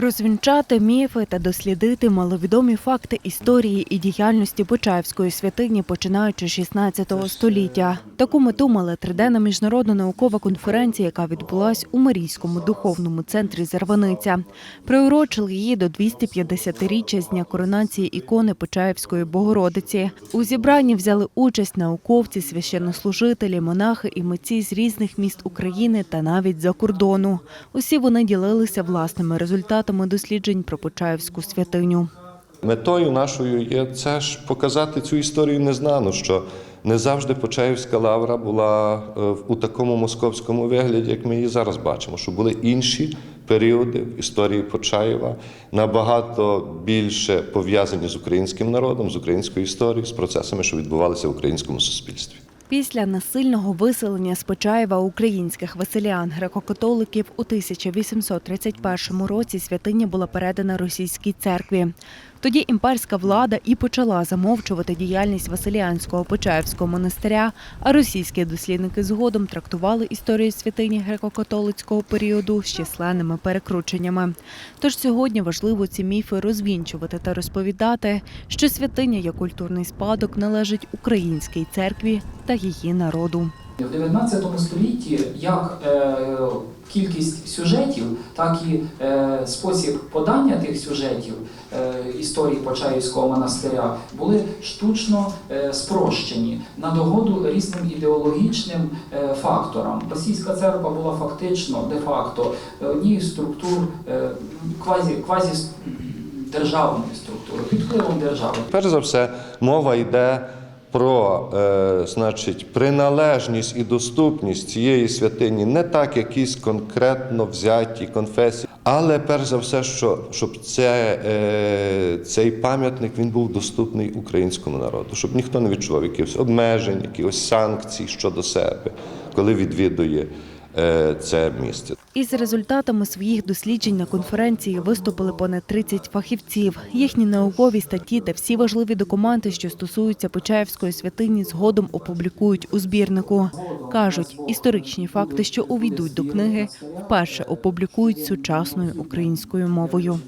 Розвінчати міфи та дослідити маловідомі факти історії і діяльності Почаївської святині, починаючи з 16 століття. Таку мету мала триденна міжнародна наукова конференція, яка відбулась у Марійському духовному центрі Зарваниця. Приурочили її до 250-річчя з дня коронації ікони Почаївської Богородиці. У зібранні взяли участь науковці, священнослужителі, монахи і митці з різних міст України та навіть за кордону. Усі вони ділилися власними результатами досліджень про Почаївську святиню. Метою нашою є це ж показати цю історію незнану, що не завжди Почаївська лавра була е, у такому московському вигляді, як ми її зараз бачимо, що були інші періоди в історії Почаєва, набагато більше пов'язані з українським народом, з українською історією, з процесами, що відбувалися в українському суспільстві. Після насильного виселення з Почаєва українських веселян греко-католиків у 1831 році святиня була передана російській церкві. Тоді імперська влада і почала замовчувати діяльність Василіанського Почаївського монастиря, а російські дослідники згодом трактували історію святині греко-католицького періоду з численними перекрученнями. Тож сьогодні важливо ці міфи розвінчувати та розповідати, що святиня як культурний спадок належить українській церкві та її народу. В 19 столітті як е, кількість сюжетів, так і е, спосіб подання тих сюжетів е, історії Почаївського монастиря були штучно спрощені на догоду різним ідеологічним факторам. Російська церква була фактично де-факто однією з структур квазі, квазі державної структури, під впливом держави. Перш за все, мова йде про е, значить, приналежність і доступність цієї святині не так якісь конкретно взяті конфесії, але перш за все, що, щоб це, е, цей пам'ятник він був доступний українському народу, щоб ніхто не відчував якихось обмежень, якихось санкцій щодо себе, коли відвідує це місце. Із результатами своїх досліджень на конференції виступили понад 30 фахівців. Їхні наукові статті та всі важливі документи, що стосуються Почаївської святині, згодом опублікують у збірнику. Кажуть, історичні факти, що увійдуть до книги, вперше опублікують сучасною українською мовою.